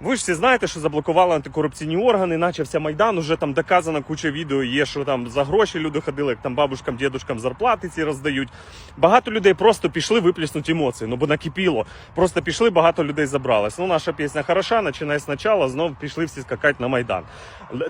Ви ж всі знаєте, що заблокували антикорупційні органи, начався Майдан, уже там доказана куча відео є, що там за гроші люди ходили, як там бабушкам, дідушкам зарплати ці роздають. Багато людей просто пішли виплеснути емоції, ну бо накипіло. Просто пішли, багато людей забралось. Ну, наша пісня хороша, починає спочатку, знов пішли всі скакати на Майдан.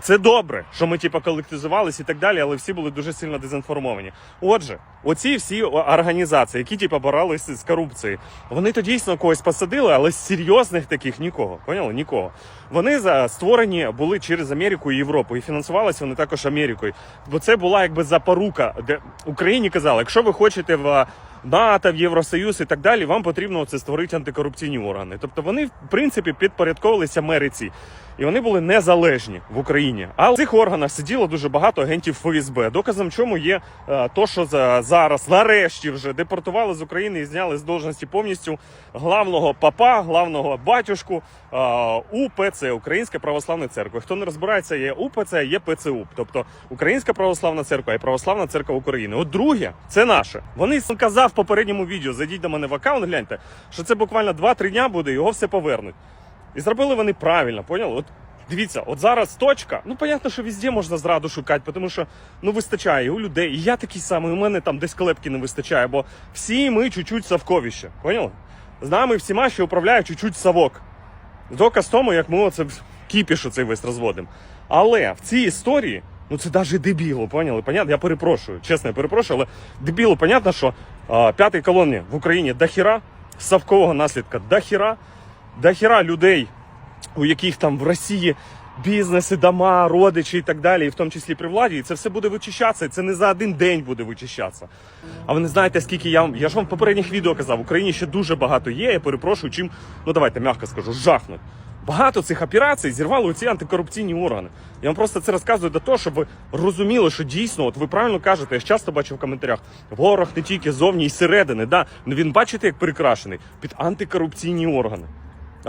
Це добре, що ми типу, колективізувалися і так далі, але всі були дуже сильно дезінформовані. Отже, оці всі організації, які типу, боролися з корупцією, вони то дійсно когось посадили, але з серйозних таких нікого. Поняли? Нікого. Вони створені були через Америку і Європу, і фінансувалися вони також Америкою. Бо це була якби запорука, де Україні казали, якщо ви хочете в НАТО, в Євросоюз і так далі, вам потрібно це створити антикорупційні органи. Тобто вони, в принципі, підпорядковувалися Америці. І вони були незалежні в Україні. А в цих органах сиділо дуже багато агентів ФСБ. Доказом чому є е, то, що за, зараз нарешті вже депортували з України і зняли з должності повністю главного папа, главного батюшку е, УПЦ Українська православна церква. Хто не розбирається, є УПЦ, є ПЦУ. Тобто Українська православна церква і православна церква України. От друге, це наше. Вони казав в попередньому відео. Зайдіть до мене в аккаунт, гляньте, що це буквально 2-3 дня буде, його все повернуть. І зробили вони правильно, поняли? От дивіться, от зараз точка. Ну, понятно, що везде можна зраду шукати, тому що ну вистачає і у людей. І я такий самий, у мене там десь клепки не вистачає, бо всі ми чуть-чуть совковіще. Поняли? З нами всіма ще управляє чуть-чуть совок. Доказ тому, як ми оце кіпіш цей весь розводимо. Але в цій історії, ну це навіть дебіло, поняли? Понятно? Я перепрошую, чесно, я перепрошую, але дебіло, понятно, що а, п'ятій колоні в Україні дохіра, совкового наслідка дохіра, дохіра людей, у яких там в Росії бізнеси, дома, родичі і так далі, і в тому числі при владі, і це все буде вичищатися. Це не за один день буде вичищатися. А ви не знаєте, скільки я вам. Я ж вам в попередніх відео казав, в Україні ще дуже багато є. Я перепрошую, чим, ну давайте м'яко скажу, жахнуть. Багато цих операцій зірвали ці антикорупційні органи. Я вам просто це розказую для того, щоб ви розуміли, що дійсно, от ви правильно кажете, я ж часто бачу в коментарях, ворог не тільки зовні і зсередини, да, він бачите, як прикрашений під антикорупційні органи.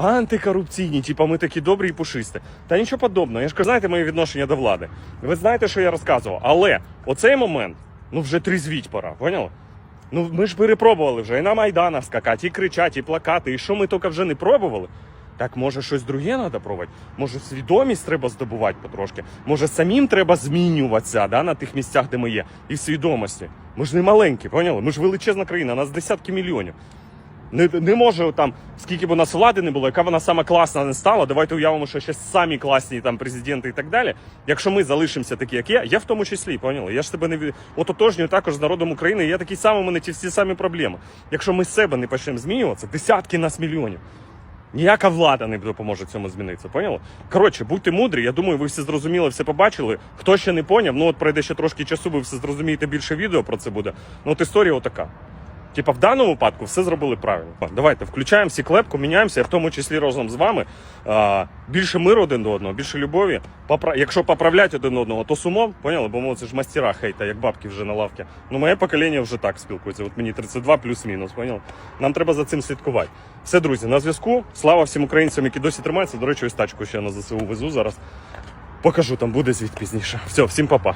Антикорупційні, типа ми такі добрі і пушисті. Та нічого подобного. Я ж кажу, знаєте моє відношення до влади. Ви знаєте, що я розказував. Але оцей момент, ну вже трізвіть пора, поняли? Ну ми ж перепробували вже і на Майданах скакати, і кричати, і плакати, і що ми тільки вже не пробували. Так може щось друге треба пробувати? Може свідомість треба здобувати потрошки? Може самим треба змінюватися да, на тих місцях, де ми є, і в свідомості. Ми ж не маленькі, поняли? Ми ж величезна країна, нас десятки мільйонів. Не, не може там, скільки б у нас влади не було, яка вона сама класна не стала. Давайте уявимо, що ще самі класні там президенти і так далі. Якщо ми залишимося такі, як є, я в тому числі, поняли? Я ж тебе не ототожнюю також з народом України. Я такий самий, у мене ті всі самі проблеми. Якщо ми себе не почнемо змінюватися, десятки нас мільйонів. Ніяка влада не допоможе цьому змінитися, поняли? Коротше, будьте мудрі. Я думаю, ви всі зрозуміли, все побачили. Хто ще не поняв, ну от пройде ще трошки часу, ви все зрозумієте більше відео про це буде. Ну от історія отака. Типа в даному випадку все зробили правильно. Давайте включаємо всі клепку, міняємося, в тому числі разом з вами. А, більше миру один до одного, більше любові. Попра... Якщо поправляти один одного, то сумом, поняли? Бо ми це ж мастера хейта, як бабки вже на лавці. Ну, моє покоління вже так спілкується. От мені 32 плюс-мінус, поняли? Нам треба за цим слідкувати. Все, друзі, на зв'язку. Слава всім українцям, які досі тримаються. До речі, ось тачку ще на ЗСУ везу зараз. Покажу, там буде звіт пізніше. Все, всім па-па.